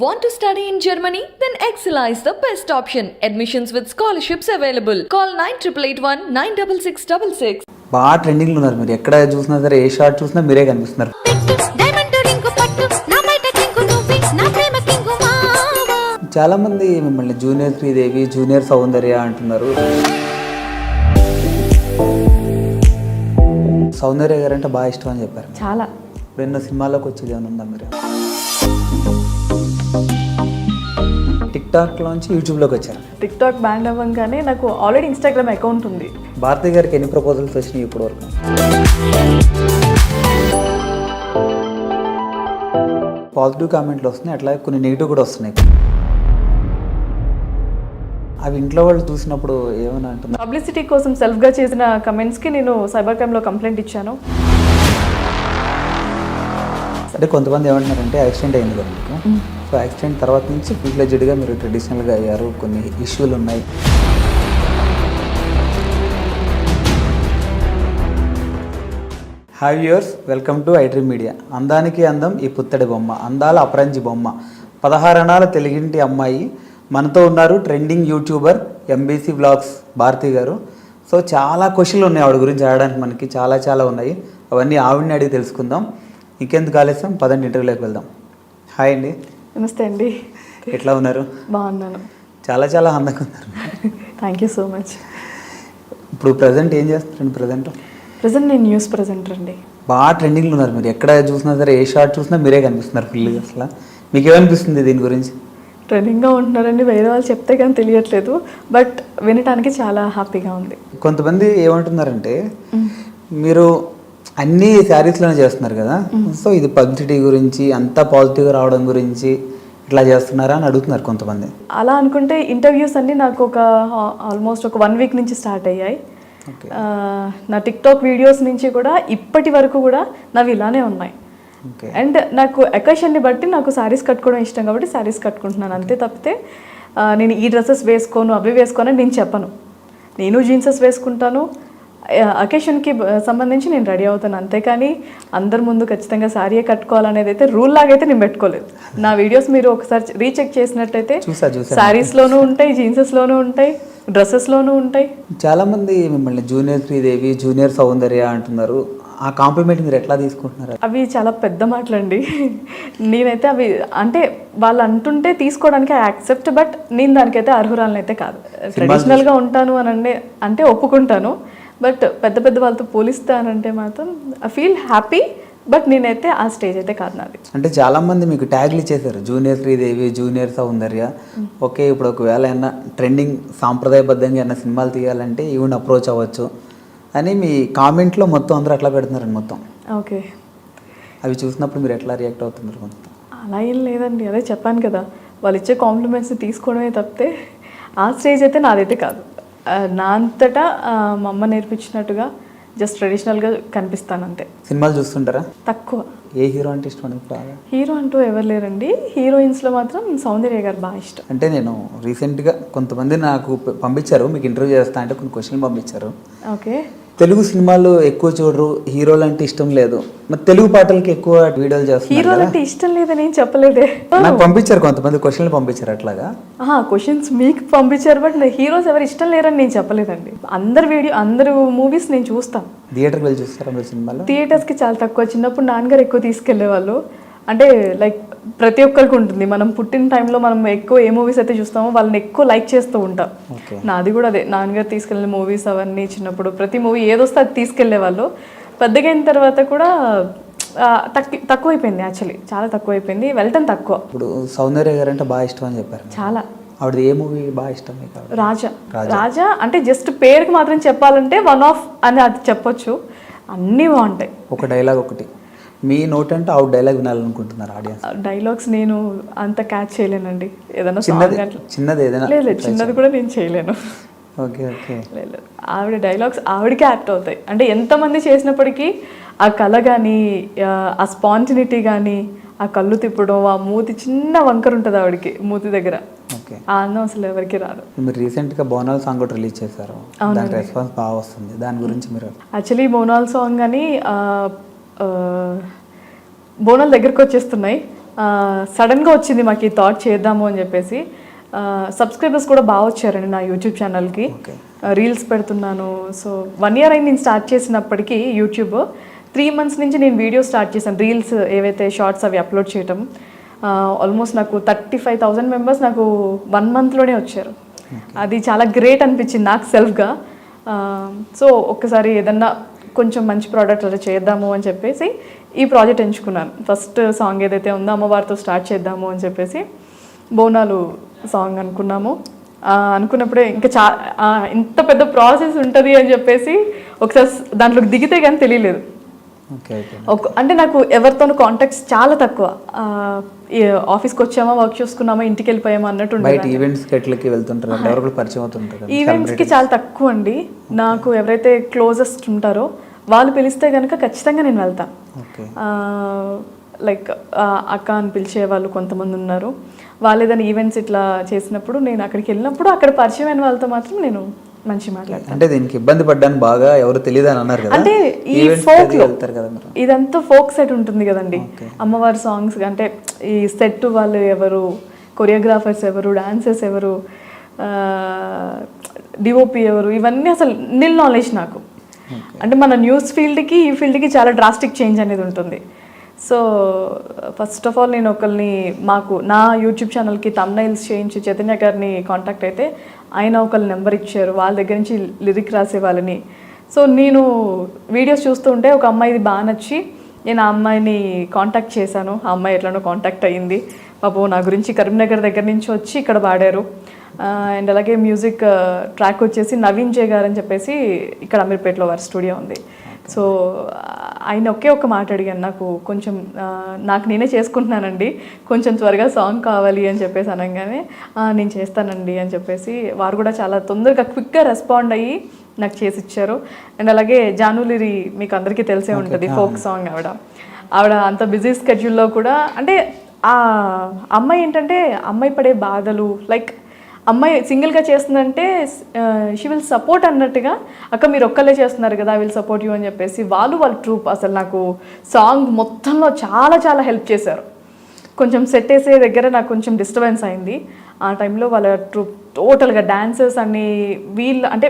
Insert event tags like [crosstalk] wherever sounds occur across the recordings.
Want to study in Germany? Then Excella is the best option. Admissions with scholarships available. Call 9881 96666. బాగా ట్రెండింగ్లో ఉన్నారు మీరు ఎక్కడ చూసినా సరే ఏ షార్ట్ చూసినా మీరే కనిపిస్తున్నారు చాలా మంది మిమ్మల్ని జూనియర్ శ్రీదేవి జూనియర్ సౌందర్య అంటున్నారు సౌందర్య గారు అంటే బాగా ఇష్టం అని చెప్పారు చాలా ఇప్పుడు ఎన్నో సినిమాల్లోకి వచ్చేది ఏమైనా ఉందా మీరు టిక్ టాక్లోంచి యూట్యూబ్లోకి వచ్చారు. టిక్ టాక్ బ్యాండ్ అవ్వగానే నాకు ఆల్రెడీ ఇన్స్టాగ్రామ్ అకౌంట్ ఉంది. భారతి గారికి ఎన్ని ప్రపోజల్స్ వచ్చినాయి ఇప్పటి వరకు? పాజిటివ్ కామెంట్లు వస్తున్నాయి అట్లాగే కొన్ని నెగిటివ్ కూడా వస్తున్నాయి. అవి ఇంట్లో వాళ్ళు చూసినప్పుడు ఏమని అంటున్నారు? పబ్లిసిటీ కోసం సెల్ఫ్గా చేసిన కమెంట్స్కి నేను సైబర్ క్రైమ్లో కంప్లైంట్ ఇచ్చాను. అంటే కొంతమంది ఏమంటున్నారంటే యాక్సిడెంట్ అయింది కదా మీకు. సో యాక్సిడెంట్ తర్వాత నుంచి ఫుల్ ఫ్లెడ్జ్డ్గా మీరు ట్రెడిషనల్గా అయ్యారు. కొన్ని ఇష్యూలు ఉన్నాయి. Hi viewers welcome to iDream media అందానికి అందం ఈ పుత్తడి బొమ్మ అందాల అపరంజి బొమ్మ. పదహారణాల తెలుగింటి అమ్మాయి. మనతో ఉన్నారు trending YouTuber MBC blogs Bharathi garu. So చాలా క్వశ్చన్లు ఉన్నాయి ఆవిడ గురించి ఆడడానికి మనకి. చాలా చాలా ఉన్నాయి. అవన్నీ ఆవిడని అడిగి తెలుసుకుందాం. ఇంకెందుకు ఆలస్యం? పదండి ఇంటర్వ్యూలోకి వెళ్దాం. హాయ్ అండి. నమస్తే అండి. ఎట్లా ఉన్నారు? బాగున్నాను. చాలా చాలా అందంగా ఉన్నారు. Thank you so much. ఇప్పుడు ప్రజెంట్ ఏం చేస్తారండి ప్రజెంట్? ప్రజెంట్ నేను న్యూస్ ప్రజెంటర్ అండి. బాగా ట్రెండింగ్లో ఉన్నారు మీరు. ఎక్కడ చూసినా సరే ఏ షార్ట్ చూసినా మీరే కనిపిస్తున్నారు ఫుల్గా అసలు. మీకు ఏమనిపిస్తుంది దీని గురించి? ట్రెండింగ్గా ఉంటున్నారండి. వేరే వాళ్ళు చెప్తే కానీ తెలియట్లేదు. బట్ వినటానికి చాలా హ్యాపీగా ఉంది. కొంతమంది ఏమంటున్నారంటే మీరు అన్ని శారీస్లోనే చేస్తున్నారు కదా. సో ఇది పబ్లిసిటీ గురించి అంతా పాజిటివ్గా రావడం గురించి ఇట్లా చేస్తున్నారా అని అడుగుతున్నారు కొంతమంది. అలా అనుకుంటే ఇంటర్వ్యూస్ అన్నీ నాకు ఒక ఆల్మోస్ట్ ఒక వన్ వీక్ నుంచి స్టార్ట్ అయ్యాయి. నా టిక్టాక్ వీడియోస్ నుంచి కూడా ఇప్పటి వరకు కూడా నావి ఇలానే ఉన్నాయి. అండ్ నాకు అకేషన్ని బట్టి నాకు శారీస్ కట్టుకోవడం ఇష్టం కాబట్టి శారీస్ కట్టుకుంటున్నాను. అంతే తప్పితే నేను ఈ డ్రెస్సెస్ వేసుకోను అవి వేసుకోను అని నేను చెప్పను. నేను జీన్సెస్ వేసుకుంటాను అకేషన్కి సంబంధించి నేను రెడీ అవుతాను అంతేకాని అందరి ముందు ఖచ్చితంగా శారీయే కట్టుకోవాలనేది అయితే రూల్ లాగైతే నేను పెట్టుకోలేదు. నా వీడియోస్ మీరు ఒకసారి రీచెక్ చేసినట్టయితే చూసా చూసా. శారీస్లోనూ ఉంటాయి జీన్సెస్లోనూ ఉంటాయి డ్రెస్సెస్లోనూ ఉంటాయి. చాలా మంది మిమ్మల్ని జూనియర్ శ్రీదేవి జూనియర్ సౌందర్య అంటున్నారు. ఆ కాంప్లిమెంట్ మీరు ఎట్లా తీసుకుంటున్నారు? అవి చాలా పెద్ద మాటలండి. నేనైతే అవి అంటే వాళ్ళు అంటుంటే తీసుకోవడానికి ఐ యాక్సెప్ట్ బట్ నేను దానికైతే అర్హురాలను అయితే కాదు ట్రెడిషనల్గా ఉంటాను అని అంటే ఒప్పుకుంటాను. బట్ పెద్ద పెద్ద వాళ్ళతో పోలిస్తానంటే మాత్రం ఐ ఫీల్ హ్యాపీ బట్ నేనైతే ఆ స్టేజ్ అయితే కాదు నాది. అంటే చాలా మంది మీకు ట్యాగ్లు ఇచ్చేసారు junior Sridevi junior Soundarya. Okay ఇప్పుడు ఒకవేళ ఏమన్నా ట్రెండింగ్ సాంప్రదాయబద్ధంగా ఏమన్నా సినిమాలు తీయాలంటే ఈవెన్ అప్రోచ్ అవ్వచ్చు అని మీ కామెంట్లో మొత్తం అందరూ అట్లా పెడుతున్నారండి మొత్తం. ఓకే. అవి చూసినప్పుడు మీరు ఎట్లా రియాక్ట్ అవుతున్నారు మొత్తం అలా ఏం లేదండి అదే చెప్పాను కదా. వాళ్ళు ఇచ్చే కాంప్లిమెంట్స్ తీసుకోవడమే తప్పితే ఆ స్టేజ్ అయితే నాదైతే కాదు. నా అంతటా మా అమ్మ నేర్పించినట్టుగా జస్ట్ ట్రెడిషనల్గా కనిపిస్తాను అంతే. సినిమాలు చూస్తుంటారా? తక్కువ. ఏ హీరో అంటే ఇష్టం బాగా? హీరో అంటూ ఎవరు లేరండి. హీరోయిన్స్లో మాత్రం సౌందర్య గారు బాగా ఇష్టం. అంటే నేను రీసెంట్గా కొంతమంది నాకు పంపించారు మీకు ఇంటర్వ్యూ చేస్తా అంటే కొన్ని క్వశ్చన్లు పంపించారు. ఓకే. తెలుగు సినిమాలు ఎక్కువ చూడరు. హీరోలు అంటే ఇష్టం లేదు. మరి తెలుగు పాటలకి ఎక్కువ వీడియోలు చేస్తున్నారు హీరోలు? అంటే ఇష్టం లేదని ఏం చెప్పలేదే. నాకు పంపించారు కొంతమంది క్వశ్చన్లు పంపించారు అట్లాగా. క్వశ్చన్స్ మీకు పంపించారు బట్ హీరోస్ ఎవరు ఇష్టం లేరని నేను చెప్పలేదండి. అందరు వీడియో అందరు మూవీస్ నేను చూస్తాను. థియేటర్కి వెళ్ళి చూస్తారా మీరు సినిమాలు? థియేటర్స్కి చాలా తక్కువ. చిన్నప్పుడు నాన్నగారు ఎక్కువ తీసుకెళ్ళేవాళ్ళు. అంటే లైక్ ప్రతి ఒక్కరికి ఉంటుంది. మనం పుట్టిన టైంలో మనం ఎక్కువ ఏ మూవీస్ అయితే చూస్తామో వాళ్ళని ఎక్కువ లైక్ చేస్తూ ఉంటాం. నాది కూడా అదే. నాన్నగారు తీసుకెళ్ళిన మూవీస్ అవన్నీ చిన్నప్పుడు ప్రతి మూవీ ఏదొస్తే అది తీసుకెళ్ళేవాళ్ళు పెద్దగా అయిన తర్వాత కూడా తక్కు తక్కువైపోయింది యాక్చువల్లీ చాలా తక్కువైపోయింది. వెళ్ళటం తక్కువ. ఇప్పుడు సౌందర్య గారు అంటే బాగా ఇష్టం అని చెప్పారు. చాలా. ఆవిడది ఏ మూవీ బాగా ఇష్టం మీకు? రాజా. రాజా. అంటే జస్ట్ పేరుకి మాత్రం చెప్పాలంటే వన్ ఆఫ్ అని అది చెప్పొచ్చు. అన్నీ బాగుంటాయి. ఒక డైలాగ్ ఒకటి. మీ నోట్ అంటే ఆవిడ డైలాగ్ వినాలనుకుంటున్నారు ఆడియన్స్ డైలాగ్స్ నేను అంత క్యాచ్ చేయలేనండి. ఏదైనా చిన్నది చిన్నది ఏదైనా లేదు చిన్నది కూడా నేను చేయలేను. Okay okay. లేదు. ఆవిడ డైలాగ్స్ ఆవిడకే యాక్ట్ అవుతాయి. అంటే ఎంతమంది చేసినప్పటికీ ఆ కళ కానీ ఆ స్పాంటినిటీ కానీ ఆ కళ్ళు తిప్పడం ఆ మూతి చిన్న వంకర ఉంటుంది ఆవిడకి మూతి దగ్గర. ఓకే. ఆ అందం అసలు ఎవరికి రాదు. మీరు రీసెంట్గా బోనాల సాంగ్ కూడా రిలీజ్ చేశారు. దాని రెస్పాన్స్ బాగా వస్తుంది. దాని గురించి మీరు యాక్చువల్లీ బోనాల్ సాంగ్ అని బోనాలు దగ్గరకు వచ్చేస్తున్నాయి. సడన్గా వచ్చింది మాకు ఈ థాట్ చేద్దాము అని చెప్పేసి. సబ్స్క్రైబర్స్ కూడా బాగా వచ్చారండి నా యూట్యూబ్ ఛానల్కి. రీల్స్ పెడుతున్నాను. సో వన్ ఇయర్ అయింది నేను స్టార్ట్ చేసినప్పటికీ యూట్యూబ్. త్రీ మంత్స్ నుంచి నేను వీడియో స్టార్ట్ చేశాను. రీల్స్ ఏవైతే షార్ట్స్ అవి అప్లోడ్ చేయటం. ఆల్మోస్ట్ నాకు థర్టీ ఫైవ్ థౌజండ్ మెంబర్స్ నాకు వన్ మంత్లోనే వచ్చారు. అది చాలా గ్రేట్ అనిపించింది నాకు సెల్ఫ్గా. సో ఒక్కసారి ఏదన్నా కొంచెం మంచి ప్రోడక్ట్ అలా చేద్దాము అని చెప్పేసి ఈ ప్రాజెక్ట్ ఎంచుకున్నాను. ఫస్ట్ సాంగ్ ఏదైతే ఉందో అమ్మవారితో స్టార్ట్ చేద్దాము అని చెప్పేసి బోనాలు సాంగ్ అనుకున్నాము. అనుకున్నప్పుడే ఇంకా చా ఇంత పెద్ద ప్రాసెస్ ఉంటుంది అని చెప్పేసి ఒకసారి దాంట్లోకి దిగితే కానీ తెలియలేదు. అంటే నాకు ఎవరితోనూ కాంటాక్ట్స్ చాలా తక్కువ. ఆఫీస్కి వచ్చామా వర్క్ చూసుకున్నామా ఇంటికి వెళ్ళిపోయామా అన్నట్టు బయట ఈవెంట్స్ వెళ్తుంటారు? ఎవరు పరిచయం అవుతుంటారు కదా. ఈవెంట్స్కి చాలా తక్కువ అండి. నాకు ఎవరైతే క్లోజెస్ట్ ఉంటారో వాళ్ళు పిలిస్తే కనుక ఖచ్చితంగా నేను వెళ్తాను లైక్ అక్క అని పిలిచే వాళ్ళు కొంతమంది ఉన్నారు. వాళ్ళు ఏదైనా ఈవెంట్స్ ఇట్లా చేసినప్పుడు నేను అక్కడికి వెళ్ళినప్పుడు అక్కడ పరిచయం అయిన వాళ్ళతో మాత్రం నేను మంచి మాట్లాడతాను అంటే దీనికి ఇబ్బంది పడ్డాను బాగా ఎవరు తెలియదు అని అన్నారు కదా. అంటే ఈ లో వెళ్తారు కదా ఇదంతా ఫోక్ సెట్ ఉంటుంది కదండి. అమ్మవారి సాంగ్స్ అంటే ఈ సెట్ వాళ్ళు ఎవరు కొరియోగ్రాఫర్స్ ఎవరు డాన్సర్స్ ఎవరు డిఓపి ఎవరు ఇవన్నీ అసలు నిల్ నాలెడ్జ్ నాకు. అంటే మన న్యూస్ ఫీల్డ్కి ఈ ఫీల్డ్కి చాలా డ్రాస్టిక్ చేంజ్ అనేది ఉంటుంది. సో ఫస్ట్ ఆఫ్ ఆల్ నేను ఒకరిని మాకు నా యూట్యూబ్ ఛానల్కి తమ్నైల్స్ చేయించి చైతన్య గారిని కాంటాక్ట్ అయితే ఆయన ఒకరి నెంబర్ ఇచ్చారు. వాళ్ళ దగ్గర నుంచి లిరిక్ రాసే వాళ్ళని. సో నేను వీడియోస్ చూస్తూ ఉంటే ఒక అమ్మాయిది బాగా నచ్చి నేను ఆ అమ్మాయిని కాంటాక్ట్ చేశాను. ఆ అమ్మాయి ఎట్లనో కాంటాక్ట్ అయ్యింది పాపం నా గురించి కరీంనగర్ దగ్గర నుంచి వచ్చి ఇక్కడ పాడారు. అండ్ అలాగే మ్యూజిక్ ట్రాక్ వచ్చేసి నవీన్ జే గారు అని చెప్పేసి ఇక్కడ అమీర్పేటలో వారి స్టూడియో ఉంది. సో ఆయన ఒకే ఒక్క మాట అడిగాను నాకు కొంచెం నాకు నేనే చేసుకుంటున్నానండి కొంచెం త్వరగా సాంగ్ కావాలి అని చెప్పేసి అనగానే "ఆ, నేను చేస్తానండి అని చెప్పేసి వారు కూడా చాలా తొందరగా క్విక్గా రెస్పాండ్ అయ్యి నాకు చేసి ఇచ్చారు అండ్ అలాగే జానులిరి మీకు అందరికీ తెలిసే ఉంటుంది ఫోక్ సాంగ్ ఆవిడ. ఆవిడ అంత బిజీ స్కెడ్యూల్లో కూడా అంటే ఆ అమ్మాయి ఏంటంటే అమ్మాయి పడే బాధలు లైక్ అమ్మాయి సింగిల్గా చేస్తుందంటే షీ విల్ సపోర్ట్ అన్నట్టుగా అక్క మీరు ఒక్కళ్ళే చేస్తున్నారు కదా ఐ విల్ సపోర్ట్ యూ అని చెప్పేసి వాళ్ళు వాళ్ళ ట్రూప్ అసలు నాకు సాంగ్ మొత్తంలో చాలా చాలా హెల్ప్ చేశారు. కొంచెం సెట్ వేసే దగ్గర నాకు కొంచెం డిస్టర్బెన్స్ అయింది. ఆ టైంలో వాళ్ళ ట్రూప్ టోటల్గా డాన్సర్స్ అన్ని వీళ్ళు అంటే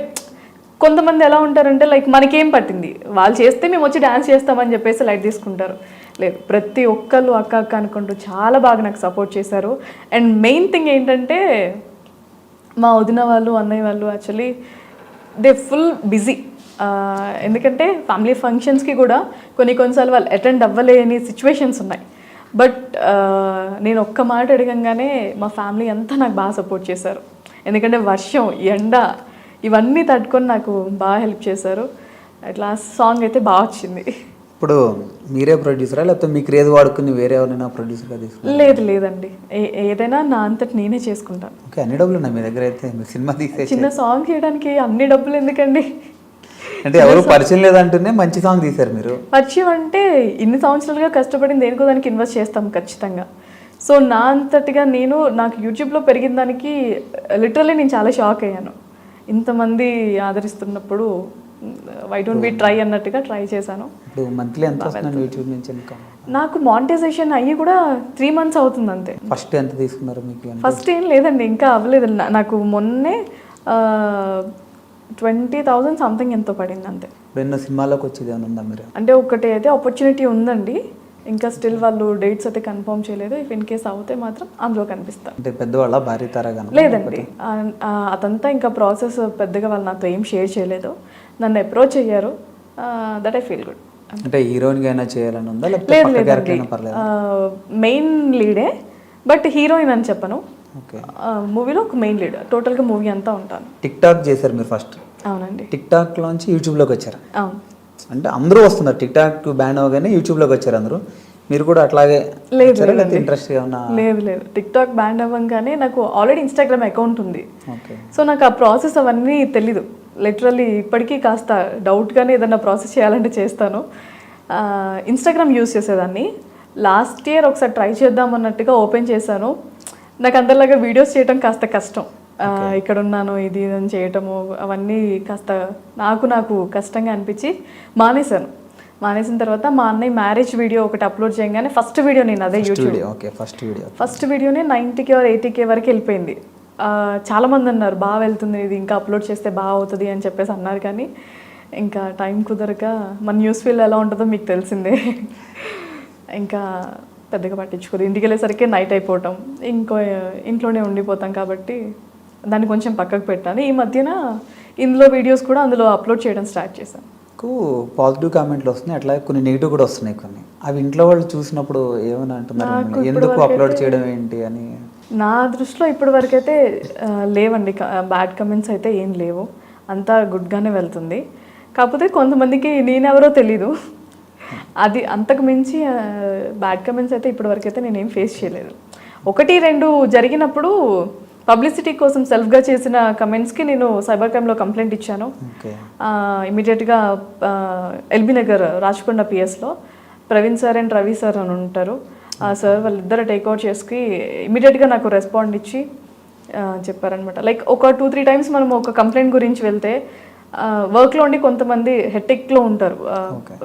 కొంతమంది ఎలా ఉంటారంటే లైక్ మనకేం పట్టింది? వాళ్ళు చేస్తే మేము వచ్చి డ్యాన్స్ చేస్తామని చెప్పేసి లైట్ తీసుకుంటారు. లేదు ప్రతి ఒక్కళ్ళు అక్క అక్క అనుకుంటూ చాలా బాగా నాకు సపోర్ట్ చేశారు. అండ్ మెయిన్ థింగ్ ఏంటంటే మా వదిన వాళ్ళు అన్నయ్య వాళ్ళు యాక్చువల్లీ దే ఫుల్ బిజీ ఎందుకంటే ఫ్యామిలీ ఫంక్షన్స్కి కూడా కొన్ని కొన్నిసార్లు వాళ్ళు అటెండ్ అవ్వలేని సిచ్యువేషన్స్ ఉన్నాయి. బట్ నేను ఒక్క మాట అడగంగానే మా ఫ్యామిలీ అంతా నాకు బాగా సపోర్ట్ చేశారు. ఎందుకంటే వర్షం ఎండ ఇవన్నీ తట్టుకొని నాకు బాగా హెల్ప్ చేశారు. అట్లా సాంగ్ అయితే బాగా వచ్చింది. ఇప్పుడు మీరే ప్రొడ్యూసరా? లేకపోతే మీకు ఏది వాడుకుని వేరే ఎవరైనా ప్రొడ్యూసర్గా తీసుకున్నారు? లేదు లేదండి. ఏదైనా నా అంతటి నేనే చేసుకుంటాను ఓకే అన్ని డబ్బులు ఉన్నాయి మీ దగ్గర అయితే. మీరు సినిమా తీసే చిన్న సాంగ్ చేయడానికి అన్ని డబ్బులు ఎందుకండి? అంటే ఎవరు పరిచయం లేదంటూనే మంచి సాంగ్ తీశారు మీరు. పరిచయం అంటే ఇన్ని సంవత్సరాలుగా కష్టపడింది దేనికో దానికి ఇన్వెస్ట్ చేస్తాం ఖచ్చితంగా. సో నా అంతటిగా నేను నాకు యూట్యూబ్లో పెరిగిన దానికి లిటరల్లీ నేను చాలా షాక్ అయ్యాను. ఇంతమంది ఆదరిస్తున్నప్పుడు వై డోంట్ బి ట్రై అన్నట్టుగా ట్రై చేశాను. ఇప్పుడు మంత్లీ ఎంత యూట్యూబ్ నుంచి ఇన్కమ్ నాకు మానిటైజేషన్ అయ్యి కూడా త్రీ మంత్స్ అవుతుంది అంతే. ఫస్ట్ ఎంత తీసుకున్నారు మీకు ఫస్ట్ ఏం లేదండి ఇంకా అవ్వలేదు. నాకు మొన్నే ట్వంటీ థౌజండ్ సంథింగ్ ఎంతో పడింది అంతే. ఎన్నో సినిమాలోకి వచ్చేది ఉందా మీరు? అంటే ఒకటి అయితే ఆపర్చునిటీ ఉందండి. ఇంకా స్టిల్ వాళ్ళు డేట్స్ అయితే కన్ఫర్మ్ చేయలేదు. ఇఫ్ ఇన్ కేస్ అవుతే మాత్రం అందులో కనిపిస్తాను అంటే పెద్దవాళ్ళ భారీ తరగాను? లేదండి. అదంతా ఇంకా ప్రాసెస్ పెద్దగా వాళ్ళు నాతో ఏం షేర్ చేయలేదు. నన్ను అప్రోచ్ అయ్యారు. దట్ ఐ ఫీల్ గుడ్ అంటే హీరోయిన్గా అయినా చేయాలని ఉందా? లేదు లేదండి మెయిన్ లీడే బట్ హీరోయిన్ అని చెప్పను. ఓకే. మూవీలో ఒక మెయిన్ లీడ్ టోటల్గా మూవీ అంతా ఉంటాను. టిక్ టాక్ చేశారు మీరు ఫస్ట్ అవునండి. టిక్ టాక్లోంచి యూట్యూబ్లోకి వచ్చారు? అవును. అంటే అందరూ వస్తున్నారు. టిక్ టాక్ బ్యాన్ అవగానే యూట్యూబ్లోకి వచ్చారు అందరూ. మీరు కూడా అట్లాగే లేదు. ఇంట్రెస్ట్ లేదు లేదు. టిక్ టాక్ బ్యాండ్ అవ్వగానే నాకు ఆల్రెడీ ఇన్స్టాగ్రామ్ అకౌంట్ ఉంది. సో నాకు ఆ ప్రాసెస్ అవన్నీ తెలీదు. లిటరల్లీ ఇప్పటికీ కాస్త డౌట్గానే ఏదైనా ప్రాసెస్ చేయాలంటే చేస్తాను. ఇన్స్టాగ్రామ్ యూస్ చేసేదాన్ని. లాస్ట్ ఇయర్ ఒకసారి ట్రై చేద్దాం అన్నట్టుగా ఓపెన్ చేశాను. నాకు అందరిలాగా వీడియోస్ చేయడం కాస్త కష్టం. ఇక్కడ ఉన్నాను ఇది అని చేయటము అవన్నీ కాస్త నాకు నాకు కష్టంగా అనిపించి మానేశాను. మానేసిన తర్వాత మా అన్నయ్య మ్యారేజ్ వీడియో ఒకటి అప్లోడ్ చేయగానే ఫస్ట్ వీడియో నేను అదే యూట్యూబ్ ఫస్ట్ వీడియో ఫస్ట్ వీడియోనే నైంటీకే ఆర్ ఎయిటీకే వరకు వెళ్ళిపోయింది. ఆ, చాలా మంది అన్నారు బాగా వెళ్తుంది ఇది ఇంకా అప్లోడ్ చేస్తే బాగా అవుతుంది అని చెప్పేసి అన్నారు కానీ ఇంకా టైం కుదరక మన న్యూస్ ఫీల్ ఎలా ఉంటుందో మీకు తెలిసిందే. ఇంకా పెద్దగా పట్టించుకోదు. ఇంటికి వెళ్ళేసరికి నైట్ అయిపోవటం ఇంకో ఇంట్లోనే ఉండిపోతాం కాబట్టి దాన్ని కొంచెం పక్కకు పెట్టాను ఈ మధ్యన ఇందులో వీడియోస్ కూడా అందులో అప్లోడ్ చేయడం స్టార్ట్ చేశాను పాజిటివ్ కామెంట్లు వస్తున్నాయి. అట్లాగే కొన్ని నెగిటివ్ కూడా వస్తున్నాయి కొన్ని. అవి ఇంట్లో వాళ్ళు చూసినప్పుడు ఏమని అంటున్నారు? ఎందుకు అప్లోడ్ చేయడం ఏంటి అని నా దృష్టిలో ఇప్పటి వరకు అయితే లేవండి బ్యాడ్ కమెంట్స్ అయితే ఏం లేవు. అంతా గుడ్గానే వెళ్తుంది. కాకపోతే కొంతమందికి నేనెవరో తెలీదు. అది అంతకు మించి బ్యాడ్ కమెంట్స్ అయితే ఇప్పటి వరకు అయితే నేనేం ఫేస్ చేయలేదు. ఒకటి రెండు జరిగినప్పుడు పబ్లిసిటీ కోసం సెల్ఫ్గా చేసిన కమెంట్స్కి నేను సైబర్ క్రైమ్లో కంప్లైంట్ ఇచ్చాను. ఇమీడియట్గా LB Nagar Rachakonda పిఎస్లో Praveen sir and Ravi sir అని ఉంటారు. సార్ వాళ్ళిద్దరు టేక్అవుట్ చేసుకుని ఇమీడియట్గా నాకు రెస్పాండ్ ఇచ్చి చెప్పారనమాట లైక్ ఒక టూ త్రీ టైమ్స్ మనం ఒక కంప్లైంట్ గురించి వెళ్తే వర్క్లో ఉండి కొంతమంది హెట్టిక్లో ఉంటారు.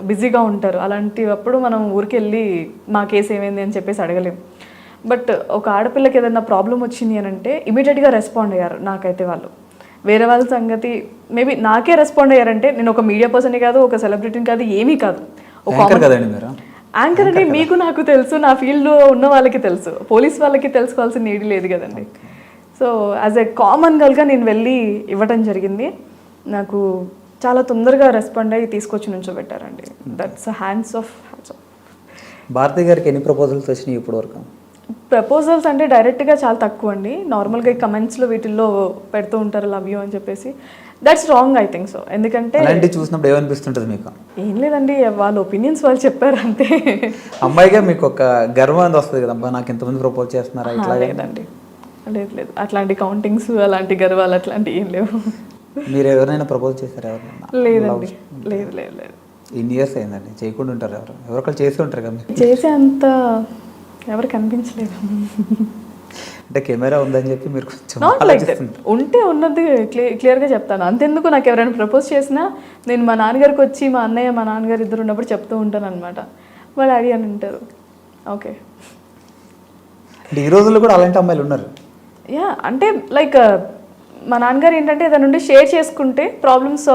బిజీగా ఉంటారు. అలాంటివప్పుడు మనం ఊరికి వెళ్ళి మా కేసు ఏమైంది అని చెప్పేసి అడగలేం. బట్ ఒక ఆడపిల్లకి ఏదైనా ప్రాబ్లం వచ్చింది అని అంటే ఇమీడియట్గా రెస్పాండ్ అయ్యారు నాకైతే వాళ్ళు. వేరే వాళ్ళ సంగతి మేబీ నాకే రెస్పాండ్ అయ్యారంటే నేను ఒక మీడియా పర్సన్ కాదు ఒక సెలబ్రిటీని కాదు ఏమీ కాదు. ఒక యాంకర్ అంటే మీకు నాకు తెలుసు నా ఫీల్డ్లో ఉన్న వాళ్ళకి తెలుసు. పోలీస్ వాళ్ళకి తెలుసుకోవాల్సిన నీడి లేదు కదండి. సో యాజ్ ఎ కామన్ గర్ల్గా నేను వెళ్ళి ఇవ్వటం జరిగింది. నాకు చాలా తొందరగా రెస్పాండ్ అయ్యి తీసుకొచ్చి నుంచోబెట్టారండి. That's hands off hands off Bharathi గారికి ఎన్ని ప్రపోజల్స్ వచ్చినాయి ఇప్పటి వరకు? ప్రపోజల్స్ అంటే డైరెక్ట్గా చాలా తక్కువ అండి నార్మల్గా ఈ కమెంట్స్లో వీటిల్లో పెడుతూ ఉంటారు లవ్ యూ అని చెప్పేసి. That's wrong I think so ఎందుకంటే అలాంటివి చూసినప్పుడు ఏమనిపిస్తుంటుంది మీకు? ఏం లేదండి వాళ్ళ ఒపీనియన్స్ వాళ్ళు చెప్పారు అంతే. అమ్మాయిగా మీకు ఒక గర్వం అనేది వస్తుంది కదా అబ్బా నాకు ఎంతమంది ప్రపోజ్ చేస్తున్నారా ఇట్లా లేదండి. లేదు లేదు. అట్లాంటి కౌంటింగ్స్ అలాంటి గర్వాలు అట్లాంటివి ఏం లేవు. మీరు ఎవరైనా ప్రపోజ్ చేశారు ఎవరైనా లేదండి. లేదు లేదు లేదు. ఇన్ని ఇయర్స్ అయిందండి. చేయకుండా ఉంటారు ఎవరు? ఎవరొకరు చేసి ఉంటారు కదా. చేసే అంత ఎవరు కనిపించలేదు. అంటే కెమెరా ఉందని చెప్పి మీరు కొంచెం ఉంటే ఉన్నది క్లియర్ క్లియర్గా చెప్తాను. అంతెందుకు నాకు ఎవరైనా ప్రపోజ్ చేసినా నేను మా నాన్నగారికి వచ్చి మా అన్నయ్య మా నాన్నగారు ఇద్దరు ఉన్నప్పుడు చెప్తూ ఉంటాను అనమాట వాళ్ళు అడి అని అంటారు ఓకే అంటే ఈ రోజుల్లో కూడా అలాంటి అమ్మాయిలు ఉన్నారు. యా అంటే లైక్ మా నాన్నగారు ఏంటంటే ఏదైనా నుండి షేర్ చేసుకుంటే ప్రాబ్లమ్స్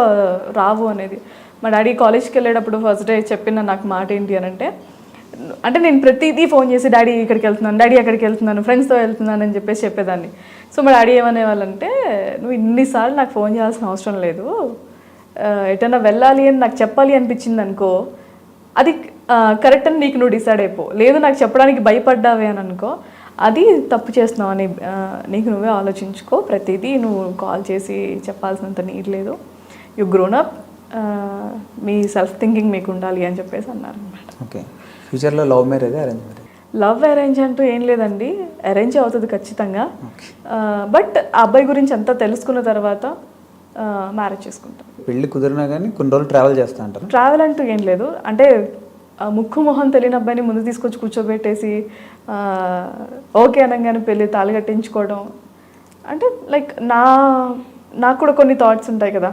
రావు అనేది. మా డాడీ కాలేజ్కి వెళ్ళేటప్పుడు ఫస్ట్ డే చెప్పిన నాకు మాట ఏంటి అని అంటే అంటే నేను ప్రతిదీ ఫోన్ చేసి డాడీ ఇక్కడికి వెళ్తున్నాను డాడీ అక్కడికి వెళ్తున్నాను ఫ్రెండ్స్తో వెళ్తున్నాను అని చెప్పేసి చెప్పేదాన్ని. సో మా డాడీ ఏమనేవాళ్ళంటే నువ్వు ఇన్నిసార్లు నాకు ఫోన్ చేయాల్సిన అవసరం లేదు. ఎటన్నా ఎటైనా వెళ్ళాలి అని నాకు చెప్పాలి అనిపించింది అనుకో అది కరెక్ట్ అని నీకు నువ్వు డిసైడ్ అయిపో. లేదు నాకు చెప్పడానికి భయపడ్డావే అని అనుకో అది తప్పు చేస్తున్నావు అని నీకు నువ్వే ఆలోచించుకో. ప్రతిదీ నువ్వు కాల్ చేసి చెప్పాల్సినంత నీడ్ లేదు. You grown up me self thinking మీకు ఉండాలి అని చెప్పేసి అన్నారు అనమాట ఓకే. ఫ్యూచర్లో love marriage arrange marriage? Love arrange అంటూ ఏం లేదండి. అరేంజ్ అవుతుంది ఖచ్చితంగా. బట్ ఆ అబ్బాయి గురించి అంతా తెలుసుకున్న తర్వాత మ్యారేజ్ చేసుకుంటాం. పెళ్ళి కుదిరినా కానీ కొన్ని రోజులు ట్రావెల్ చేస్తా అంటారు? ట్రావెల్ అంటూ ఏం లేదు. అంటే ముక్కు మొహం తెలియని అబ్బాయిని ముందు తీసుకొచ్చి కూర్చోబెట్టేసి ఓకే అనగానే పెళ్ళి తాళి కట్టించుకోవడం. అంటే లైక్ నా నాకు కూడా కొన్ని థాట్స్ ఉంటాయి కదా.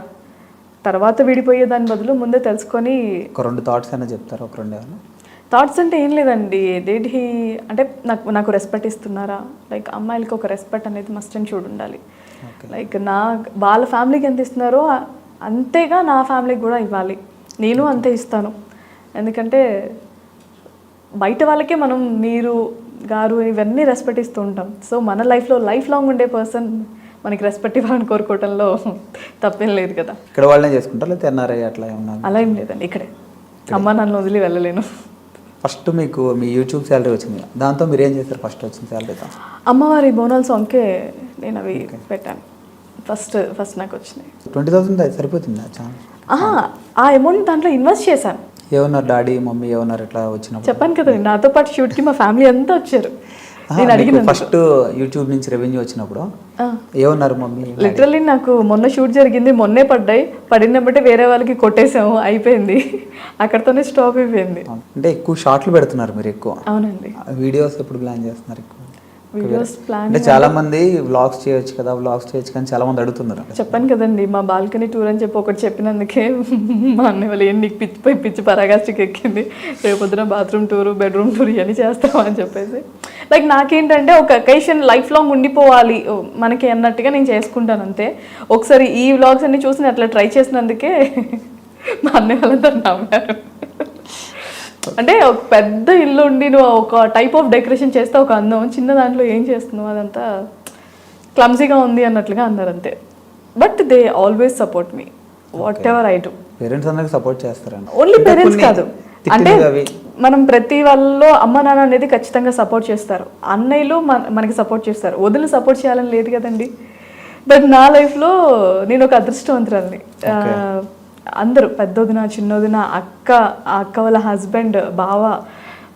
తర్వాత విడిపోయే దాని బదులు ముందే తెలుసుకొని ఒక రెండు థాట్స్ అయినా చెప్తారు? ఒక రెండు ఏమైనా? థాట్స్ అంటే ఏం లేదండి. డేట్ హీ అంటే నాకు నాకు రెస్పెక్ట్ ఇస్తున్నారా? లైక్ అమ్మాయిలకి ఒక రెస్పెక్ట్ అనేది మస్ట్ అండ్ చూడు ఉండాలి లైక్ నా వాళ్ళ ఫ్యామిలీకి ఎంత ఇస్తున్నారో అంతేగా నా ఫ్యామిలీకి కూడా ఇవ్వాలి. నేను అంతే ఇస్తాను. ఎందుకంటే బయట వాళ్ళకే మనం మీరు గారు ఇవన్నీ రెస్పెక్ట్ ఇస్తూ ఉంటాం. సో మన లైఫ్లో లైఫ్ లాంగ్ ఉండే పర్సన్ మనకి రెస్పెక్ట్ ఇవ్వాలని కోరుకోవటంలో తప్పేం లేదు కదా. ఇక్కడ వాళ్ళనే చేసుకుంటారు? అట్లా ఏమన్నా? అలా ఏం లేదండి. ఇక్కడే. అమ్మ నన్ను వదిలి వెళ్ళలేను. ఫస్ట్ మీకు మీ యూట్యూబ్ శాలరీ వచ్చింది. దాంతో మీరు ఏం చేస్తారు ఫస్ట్ వచ్చిన శాలరీతో అమ్మవారి బోనాల సాంగ్కే నేను అవి పెట్టాను. ఫస్ట్ ఫస్ట్ నాకు వచ్చినాయి. ట్వంటీ థౌసండ్ సరిపోతుందా చాలా? ఆ అమౌంట్ దాంట్లో ఇన్వెస్ట్ చేశాను. ఏమన్నారు డాడీ మమ్మీ ఏమన్నారు ఇట్లా వచ్చినప్పుడు? చెప్పాను కదండి నాతో పాటు షూట్కి మా ఫ్యామిలీ అంతా వచ్చారు. నేను అడిగిన ఫస్ట్ యూట్యూబ్ నుంచి రెవెన్యూ వచ్చినప్పుడు ఏమన్నారు మమ్మీ? లిటరల్లీ నాకు మొన్న షూట్ జరిగింది మొన్నే పడ్డాయి. పడినప్పుడే వేరే వాళ్ళకి కొట్టేసాము అయిపోయింది. [laughs] అక్కడతోనే స్టాప్ అయిపోయింది. అంటే ఎక్కువ షార్ట్లు పెడుతున్నారు మీరు ఎక్కువ. అవునండి. వీడియోస్ ఎప్పుడు ప్లాన్ చేస్తున్నారు ఎక్కువ? వీడియోస్ ప్లాన్ అంటే చాలా మంది వ్లాగ్స్ చేయొచ్చు కదా వ్లాగ్స్ చేయొచ్చు కానీ చాలా మంది అడుగుతున్నారు. చెప్పాను కదండి మా బాల్కనీ టూర్ అని చెప్పి ఒకటి చెప్పినందుకే మా అన్నయ్య వాళ్ళు ఏం నీకు పిచ్చి పోయి పిచ్చి పరాగాస్టిక్ ఎక్కింది. రేపొద్దున బాత్రూమ్ టూర్ బెడ్రూమ్ టూర్ ఇవన్నీ చేస్తావా అని చెప్పేసి. లైక్ నాకేంటంటే ఒక అకేషన్ లైఫ్ లాంగ్ ఉండిపోవాలి మనకి అన్నట్టుగా నేను చేసుకుంటాను అంతే. ఒకసారి ఈ వ్లాగ్స్ అన్ని చూసి అట్లా ట్రై చేసినందుకే మా అన్నయ్య వాళ్ళంతా నవ్వారు. అంటే ఒక పెద్ద ఇల్లు ఉండి నువ్వు ఒక టైప్ ఆఫ్ డెకరేషన్ చేస్తే ఒక అందం. చిన్న దాంట్లో ఏం చేస్తున్నావు? అదంతా క్లమ్జీగా ఉంది అన్నట్లుగా అన్నారు అంతే. But they always support me what I do parents అందరికి సపోర్ట్ చేస్తారండి ఓన్లీ పేరెంట్స్ కాదు. అంటే మనం ప్రతి వాళ్ళలో అమ్మ నాన్న అనేది ఖచ్చితంగా సపోర్ట్ చేస్తారు. అన్నయ్యలు మన మనకి సపోర్ట్ చేస్తారు. వదిలి సపోర్ట్ చేయాలని లేదు కదండి. బట్ నా లైఫ్లో నేను ఒక అదృష్టవంతురాలని. అందరూ పెద్దొదిన చిన్నొదిన అక్క ఆ అక్క వాళ్ళ హస్బెండ్ బావ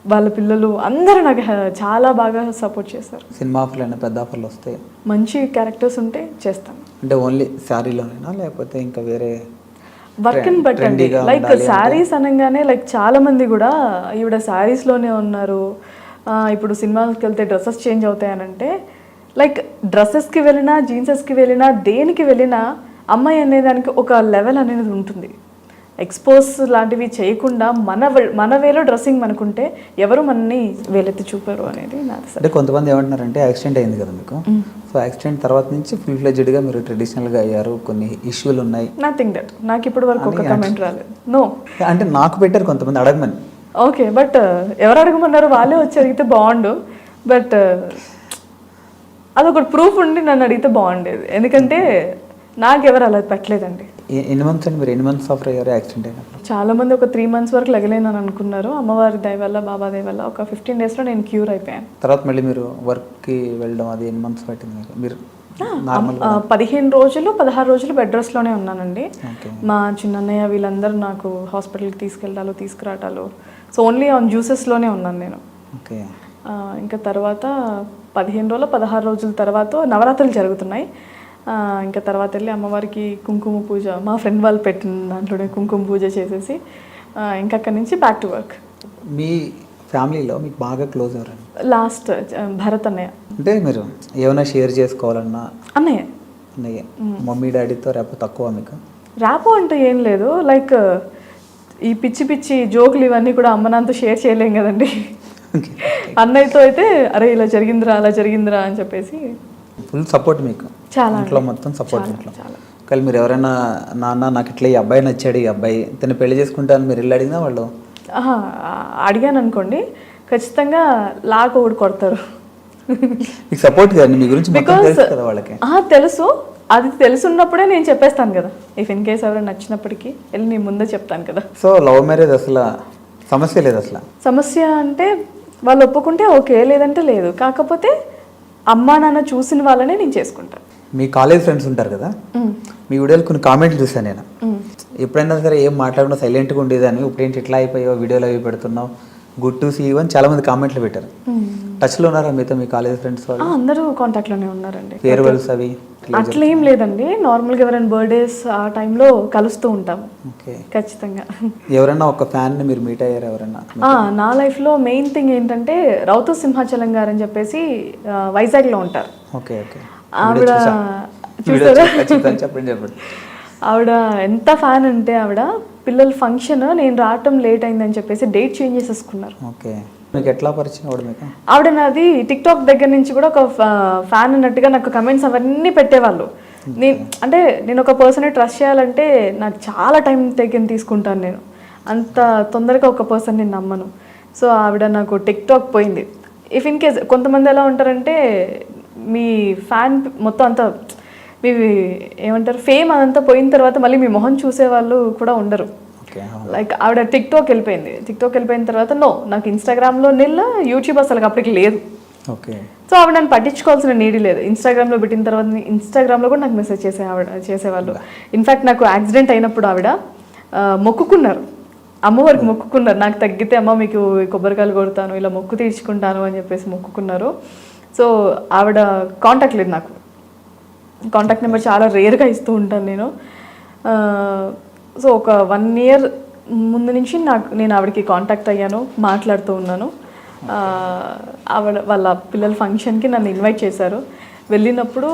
వాళ్ళ పిల్లలు అందరూ నాకు చాలా బాగా సపోర్ట్ చేస్తారు సినిమా ఆఫర్లు అయినా పెద్ద ఆఫర్లు వస్తాయి మంచి క్యారెక్టర్స్ ఉంటే చేస్తాను. అంటే ఓన్లీ శారీలోనేనా? లేకపోతే ఇంకా వేరే వర్క్ అండ్ బట్ అండి. లైక్ శారీస్ అనగానే లైక్ చాలా మంది కూడా ఈవిడ శారీస్లోనే ఉన్నారు ఇప్పుడు సినిమాకి వెళ్తే డ్రెస్సెస్ చేంజ్ అవుతాయనంటే లైక్ డ్రెస్సెస్కి వెళ్ళినా జీన్సెస్కి వెళ్ళినా దేనికి వెళ్ళినా అమ్మాయి అనేదానికి ఒక లెవెల్ అనేది ఉంటుంది. ఎక్స్పోజ్ లాంటివి చేయకుండా మన మన వేలో డ్రెస్సింగ్ మనకుంటే ఎవరు మనని వేలెత్తి చూపరు అనేది నాది అంటే కొంతమంది ఏమంటున్నారంటే యాక్సిడెంట్ అయింది కదా మీకు. సో యాక్సిడెంట్ తర్వాత నుంచి ఫుల్ ఫ్లెడ్జ్డ్గా మీరు ట్రెడిషనల్గా అయ్యారు కొన్ని ఇష్యూలు ఉన్నాయి. నథింగ్ దట్ నాకు ఇప్పటి వరకు ఒక కమెంట్ రాలేదు. నో అంటే నాకు పెట్టారు కొంతమంది అడగమని. ఓకే బట్ ఎవరు అడగమన్నారు? వాళ్ళే వచ్చి అడిగితే బాగుండు. బట్ అదొకటి ప్రూఫ్ ఉండి నన్ను అడిగితే బాగుండేది. ఎందుకంటే నాకు ఎవరు అలా పెట్టలేదండి. ఎన్ని మంత్స్ అండి మీరు? ఎన్ని మంత్స్ సఫర్ అయ్యారు? యాక్సిడెంట్ అయినప్పుడు? చాలా మంది ఒక త్రీ మంత్స్ వరకు లెగలేనని అనుకున్నారు. అమ్మవారి దయ వల్ల బాబా దయ వల్ల ఒక ఫిఫ్టీన్ డేస్లో నేను క్యూర్ అయిపోయాను. తర్వాత మళ్ళీ మీరు వర్క్కి వెళ్ళడం అది ఎన్ని మంత్స్ పట్టింది మీరు పదిహేను రోజులు పదహారు రోజులు బెడ్ రెస్ట్లోనే ఉన్నానండి. మా చిన్నన్నయ్య వీళ్ళందరూ నాకు హాస్పిటల్కి తీసుకెళ్ళాలి తీసుకురావటాలు. సో ఓన్లీ ఆన్ జ్యూసెస్లోనే ఉన్నాను నేను. ఓకే. ఇంకా తర్వాత పదిహేను రోజులు పదహారు రోజుల తర్వాత నవరాత్రులు జరుగుతున్నాయి. ఇంకా తర్వాత వెళ్ళి అమ్మవారికి కుంకుమ పూజ మా ఫ్రెండ్ వాళ్ళు పెట్టిన దాంట్లోనే కుంకుమ పూజ చేసేసి ఇంకా అక్కడి నుంచి బ్యాక్ టు వర్క్ మీ ఫ్యామిలీలో మీకు బాగా క్లోజ్ ఎవరండి? లాస్ట్ భరత్ అన్నయ్య. అంటే మీరు ఏమైనా షేర్ చేసుకోవాలన్నా? అన్నయ్య. అన్నయ్య. మమ్మీ డాడీతో రేపు తక్కువ మీకు? ర్యాపో అంటే ఏం లేదు. లైక్ ఈ పిచ్చి పిచ్చి జోకులు ఇవన్నీ కూడా అమ్మ నాన్నతో షేర్ చేయలేం కదండి. [laughs] అన్నయ్యతో అయితే అరే ఇలా జరిగిందిరా అలా జరిగిందిరా అని చెప్పేసి ఫుల్ సపోర్ట్ మీకు. చాలా ఇంట్లో మొత్తం సపోర్ట్ ఇంట్లో. కానీ మీరు ఎవరైనా నాన్న నాకు ఇట్లా ఈ అబ్బాయి నచ్చాడు ఈ అబ్బాయి తను పెళ్ళి చేసుకుంటాను మీరు వెళ్ళి అడిగినా వాళ్ళు? అడిగాను అనుకోండి. ఖచ్చితంగా లాక్ ఒకటి కొడతారు. మీకు సపోర్ట్ కదండి మీ గురించి కదా వాళ్ళకి. తెలుసు. అది తెలుసున్నప్పుడే నేను చెప్పేస్తాను కదా. ఇఫ్ ఇన్ కేస్ ఎవరైనా నచ్చినప్పటికీ వెళ్ళి నేను ముందే చెప్తాను కదా. సో లవ్ మ్యారేజ్ అసలు సమస్య లేదు అసలు. సమస్య అంటే వాళ్ళు ఒప్పుకుంటే ఓకే లేదంటే లేదు. కాకపోతే అమ్మా నాన్న చూసిన వాళ్ళనే నేను చేసుకుంటాను మీ కాలేజ్ ఫ్రెండ్స్ ఉంటారు కదా? మీ వీడియోలో కొన్ని కామెంట్లు చూసాను నేను. ఎప్పుడైనా సరే ఏం మాట్లాడకుండా సైలెంట్గా ఉండేదాన్ని? ఇప్పుడేంటి ఇట్లా అయిపోయావు? వీడియోలు అవి పెడుతున్నావు? గుడ్ టు సీ అని చాలా మంది కామెంట్లు పెట్టారు. టచ్లో ఉన్నారా మీతో మీ కాలేజ్ ఫ్రెండ్స్ వాళ్ళు? అందరూ కాంటాక్ట్లోనే ఉన్నారండి. ఫేర్వెల్స్ అవి అట్లా ఏం లేదండి. నార్మల్గా ఎవరైనా బర్త్డేస్ ఆ టైంలో కలుస్తూ ఓకే ఖచ్చితంగా. ఎవరైనా ఒక ఫ్యాన్ని మీరు మీట్ అయ్యారు ఎవరైనా నా లైఫ్లో మెయిన్ థింగ్ ఏంటంటే రౌతు సింహాచలం గారు అని చెప్పేసి ఆ, వైజాగ్లో ఉంటారు. ఓకే ఓకే ఆవిడ చూసారా? చెప్పండి చెప్పండి. ఆవిడ ఎంత ఫ్యాన్ అంటే ఆవిడ పిల్లల ఫంక్షన్ నేను రావటం లేట్ అయిందని చెప్పేసి డేట్ చేంజ్ చేసేసుకున్నారు. ఓకే. మీకు ఎట్లా పరిచయం ఆవిడ మీకు? ఆవిడ నాది టిక్ టాక్ దగ్గర నుంచి కూడా ఒక ఫ్యాన్ అన్నట్టుగా నాకు కమెంట్స్ అవన్నీ పెట్టేవాళ్ళు. నేను అంటే నేను ఒక పర్సన్ ట్రస్ట్ చేయాలంటే నాకు చాలా టైం టేకెన్ తీసుకుంటాను నేను. అంత తొందరగా ఒక పర్సన్ నేను నమ్మను. సో ఆవిడ నాకు టిక్ టాక్ పోయింది. ఇఫ్ ఇన్ కేస్ కొంతమంది ఎలా ఉంటారంటే మీ ఫ్యాన్ మొత్తం అంతా మీ ఏమంటారు ఫేమ్ అదంతా పోయిన తర్వాత మళ్ళీ మీ మొహం చూసే వాళ్ళు కూడా ఉండరు. లైక్ ఆవిడ టిక్ టాక్ వెళ్ళిపోయింది. టిక్ టాక్ వెళ్ళిపోయిన తర్వాత నో నాకు ఇన్స్టాగ్రామ్లో నిల్ల యూట్యూబ్ అసలు అప్పటికి లేదు. ఓకే. సో ఆవిడ నన్ను పట్టించుకోవాల్సిన నీడి లేదు. ఇన్స్టాగ్రామ్లో పెట్టిన తర్వాత ఇన్స్టాగ్రామ్లో కూడా నాకు మెసేజ్ చేసే ఆవిడ చేసేవాళ్ళు. ఇన్ఫ్యాక్ట్ నాకు యాక్సిడెంట్ అయినప్పుడు ఆవిడ మొక్కుకున్నారు. అమ్మవారికి మొక్కుకున్నారు. నాకు తగ్గితే అమ్మ మీకు కొబ్బరికాయలు కొడతాను ఇలా మొక్కు తీర్చుకుంటాను అని చెప్పేసి మొక్కుకున్నారు. సో ఆవిడ కాంటాక్ట్ లేదు నాకు. కాంటాక్ట్ నెంబర్ చాలా రేర్గా ఇస్తూ ఉంటాను నేను. సో ఒక వన్ ఇయర్ ముందు నుంచి నాకు నేను ఆవిడకి కాంటాక్ట్ అయ్యాను మాట్లాడుతూ ఉన్నాను. ఆవిడ వాళ్ళ పిల్లల ఫంక్షన్కి నన్ను ఇన్వైట్ చేశారు. వెళ్ళినప్పుడు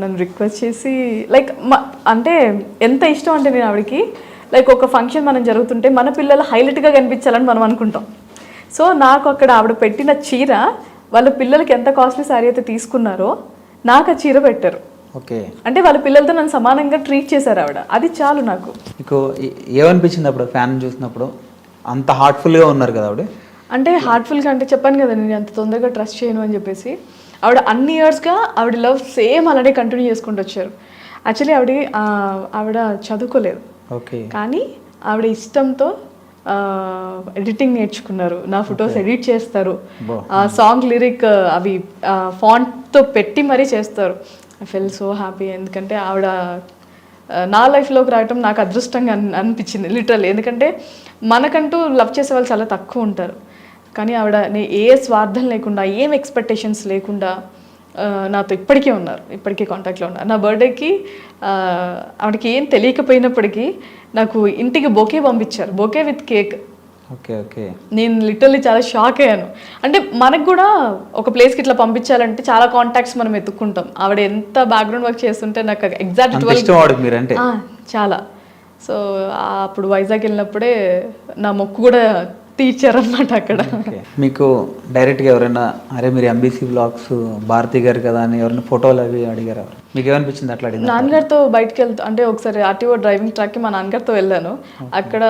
నన్ను రిక్వెస్ట్ చేసి లైక్ అంటే ఎంత ఇష్టం అంటే నేను ఆవిడకి లైక్ ఒక ఫంక్షన్ మనం జరుగుతుంటే మన పిల్లలు హైలైట్గా కనిపించాలని మనం అనుకుంటాం. సో నాకు అక్కడ ఆవిడ పెట్టిన చీర వాళ్ళ పిల్లలకి ఎంత కాస్ట్లీ శారీ అయితే తీసుకున్నారో నాకు ఆ చీర పెట్టారు. ఓకే. అంటే వాళ్ళ పిల్లలతో నన్ను సమానంగా ట్రీట్ చేశారు ఆవిడ. అది చాలు నాకు. మీకు ఏమనిపించింది అప్పుడు ఫ్యాన్ చూసినప్పుడు? అంత హార్ట్ఫుల్గా ఉన్నారు కదా ఆవిడ? అంటే హార్ట్ఫుల్గా అంటే చెప్పాను కదా నేను అంత తొందరగా ట్రస్ట్ చేయను అని చెప్పేసి. ఆవిడ అన్ని ఇయర్స్గా ఆవిడ లవ్ సేమ్ అలానే కంటిన్యూ చేసుకుంటూ వచ్చారు. యాక్చువల్లీ ఆవిడ ఆవిడ చదువుకోలేదు. ఓకే. కానీ ఆవిడ ఇష్టంతో ఎడిటింగ్ నేర్చుకున్నారు. నా ఫొటోస్ ఎడిట్ చేస్తారు. సాంగ్ లిరిక్ అవి ఫాంట్తో పెట్టి మరీ చేస్తారు. ఐ ఫెల్ సో హ్యాపీ ఎందుకంటే ఆవిడ నా లైఫ్లోకి రావటం నాకు అదృష్టంగా అన్- అనిపించింది లిటరల్ ఎందుకంటే మనకంటూ లవ్ చేసే వాళ్ళు చాలా తక్కువ ఉంటారు. కానీ ఆవిడ ఏ స్వార్థం లేకుండా ఏం ఎక్స్పెక్టేషన్స్ లేకుండా నాతో ఇప్పటికీ ఉన్నారు ఇప్పటికీ కాంటాక్ట్లో ఉన్నారు. నా బర్త్డేకి ఆవిడకి ఏం తెలియకపోయినప్పటికీ నాకు ఇంటికి బొకే పంపించారు. Bouquet with cake. Okay okay. నేను లిటరల్లీ చాలా షాక్ అయ్యాను. అంటే మనకు కూడా ఒక ప్లేస్కి ఇట్లా పంపించాలంటే చాలా కాంటాక్ట్స్ మనం ఎత్తుక్కుంటాం. ఆవిడ ఎంత బ్యాక్గ్రౌండ్ వర్క్ చేస్తుంటే నాకు ఎగ్జాక్ట్ మీరంటే. చాలా. సో అప్పుడు వైజాగ్ వెళ్ళినప్పుడే నా మొక్కు కూడా తీర్చారనమాట అక్కడ. ఓకే. మీకు డైరెక్ట్గా ఎవరైనా అరే మీరు ఎంబీసీ బ్లాగ్స్ భారతి గారు కదా అని ఎవరైనా ఫోటోలు అవి అడిగారు? మీకు ఏమనిపించింది అట్లా నాన్నగారితో బయటకు వెళ్తా అంటే ఒకసారి ఆర్టీఓ డ్రైవింగ్ ట్రాక్కి మా నాన్నగారితో వెళ్ళాను. అక్కడ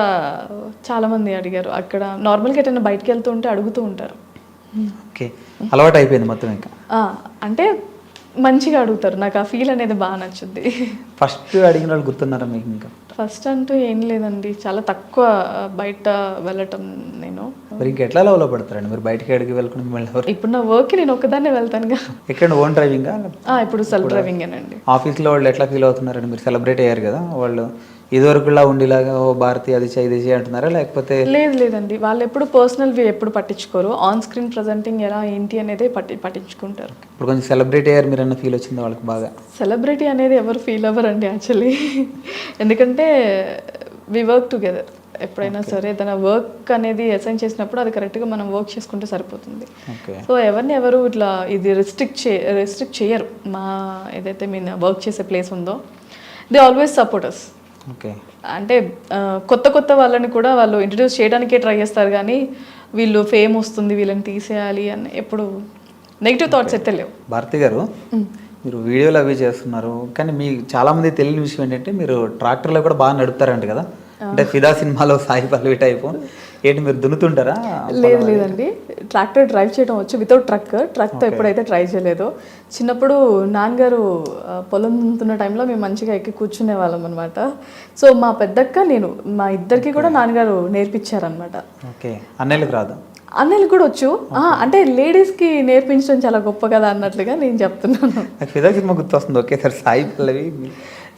చాలా మంది అడిగారు. అక్కడ నార్మల్గా ఎటైనా బయటకు వెళ్తూ ఉంటే అడుగుతూ ఉంటారు. ఓకే. అలవాటు అయిపోయింది మొత్తం ఇంకా? అంటే మంచిగా అడుగుతారు. నాకు ఆ ఫీల్ అనేది బాగా నచ్చుద్ది. ఫస్ట్ అడిగిన వాళ్ళు గుర్తున్నారా మీకు ఇంకా? ఫస్ట్ అంటూ ఏం లేదండి. చాలా తక్కువ బయట వెళ్ళటం నేను. మరి ఇంకా ఎట్లా లెవెల్లో పడతారండి? మీరు బయటికి అడిగి వెళ్ళకుండా మిమ్మల్ని ఎవరు? ఇప్పుడు నా వర్క్కి నేను ఒక్కదాన్నే వెళ్తానుగా ఎక్కడ ఓన్ డ్రైవింగా ఇప్పుడు సెల్ఫ్ డ్రైవింగేనండి ఆఫీస్లో వాళ్ళు ఎట్లా ఫీల్ అవుతున్నారండి మీరు సెలబ్రేట్ అయ్యారు కదా? వాళ్ళు ఇదివరకులా ఉండేలాగా ఓ భారతి అది చేయి ఇది చేయి అంటున్నారా? లేకపోతే లేదు లేదండి. వాళ్ళు ఎప్పుడు పర్సనల్ వి ఎప్పుడు పట్టించుకోరు. ఆన్ స్క్రీన్ ప్రజెంటింగ్ ఎలా ఏంటి అనేది పట్టి పట్టించుకుంటారు. ఇప్పుడు కొంచెం సెలబ్రేట్ అయ్యారు మీరు అన్న ఫీల్ వచ్చింది వాళ్ళకి బాగా? సెలబ్రిటీ అనేది ఎవరు ఫీల్ అవ్వరండి యాక్చువల్లీ. ఎందుకంటే వి వర్క్ టుగెదర్ ఎప్పుడైనా సరే ఏదైనా వర్క్ అనేది అసైన్ చేసినప్పుడు అది కరెక్ట్గా మనం వర్క్ చేసుకుంటే సరిపోతుంది. సో ఎవరిని ఎవరు ఇట్లా ఇది రెస్ట్రిక్ట్ చే రెస్ట్రిక్ట్ చేయరు. మా ఏదైతే మేము వర్క్ చేసే ప్లేస్ ఉందో దే ఆల్వేస్ సపోర్టర్స్ అంటే కొత్త కొత్త వాళ్ళని కూడా వాళ్ళు ఇంట్రడ్యూస్ చేయడానికే ట్రై చేస్తారు కానీ వీళ్ళు ఫేమ్ వస్తుంది వీళ్ళని తీసేయాలి అని ఎప్పుడు నెగిటివ్ థాట్స్ అయితే లేవు. భారతి గారు మీరు వీడియోలు అవి చేస్తున్నారు. కానీ మీ చాలా మంది తెలియని విషయం ఏంటంటే మీరు ట్రాక్టర్లో కూడా బాగా నడుపుతారంట కదా. అంటే ఫిదా సినిమాలో సాయి పల్లవి టైపు ఏంటి మీరు దున్నుతుంటారా? లేదు లేదండి. ట్రాక్టర్ డ్రైవ్ చేయడం వచ్చు వితౌట్ ట్రక్. ట్రక్తో ఎప్పుడైతే ట్రై చేయలేదు. చిన్నప్పుడు నాన్నగారు పొలం దున్నుతున్న టైంలో మేము మంచిగా ఎక్కి కూర్చునే వాళ్ళం అనమాట సో మా పెద్దక్క నేను మా ఇద్దరికి కూడా నాన్నగారు నేర్పించారనమాట ఓకే. అన్నయ్యలకు రాదు? అన్నయ్యలు కూడా వచ్చు. అంటే లేడీస్కి నేర్పించడం చాలా గొప్ప కదా అన్నట్లుగా నేను చెప్తున్నాను. నాకు గుర్తొస్తుంది okay sir. Sai Pallavi.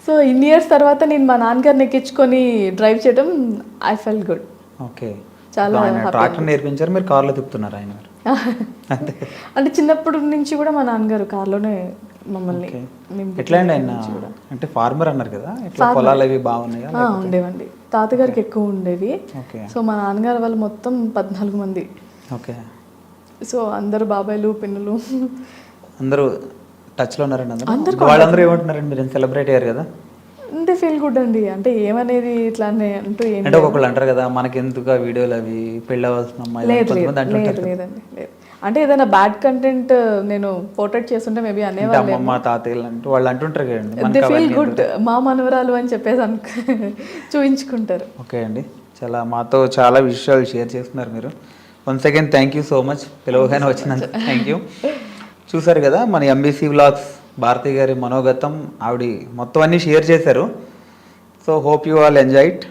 So ఇన్ని ఇయర్స్ తర్వాత నేను మా నాన్నగారిని ఎక్కించుకొని డ్రైవ్ చేయడం ఐ ఫెల్ గుడ్. ఓకే. చాలా ట్రాక్టర్ నేర్పించారు మీరు కార్లో తిప్పుతున్నారు ఆయన. [laughs] అంటే చిన్నప్పటి నుంచి కూడా మా నాన్నగారు కార్లోనే మమ్మల్ని ఎట్లా అండి ఆయన? అంటే ఫార్మర్ అన్నారు కదా ఎట్లా పొలాలు అవి బాగున్నాయా? ఉండేవండి. తాతగారికి ఎక్కువ ఉండేవి. సో మా నాన్నగారు వాళ్ళు మొత్తం పద్నాలుగు మంది. ఓకే. సో అందరు బాబాయ్లు పిన్నులు. అందరూ టచ్లో ఉన్నారండి అందరూ? వాళ్ళందరూ ఏమంటున్నారండి? మీరు సెలబ్రేట్ అయ్యారు కదా? అంటే ఫీల్ గుడ్ అండి. అంటే ఏమనేది ఇట్లా అనే- అంటూ అంటే ఒక్కొక్కళ్ళు అంటారు కదా మనకి ఎందుకు ఆ వీడియోలు అవి పెళ్ళి అవ్వాల్సిన లేదు లేదండి లేదు అంటే ఏదైనా బ్యాడ్ కంటెంట్ నేను పోర్ట్రేట్ చేస్తుంటే మేబీ అనేవాళ్ళు అమ్మమ్మ తాతయ్యలు అంటూ వాళ్ళు అంటుంటారు కదండి. దే ఫీల్ గుడ్ మా మనవరాలు అని చెప్పేసి అనుకు [laughs] చూపించుకుంటారు ఓకే అండి. చాలా మాతో చాలా విషయాలు షేర్ చేస్తున్నారు మీరు. Once again thank you so much పిలవగానే వచ్చినందుకు థ్యాంక్ యూ చూసారు కదా మన ఎంబీసీ వ్లాగ్స్ భారతి గారి మనోగతం ఆవిడ మొత్తం అన్నీ షేర్ చేశారు. So hope you all enjoy it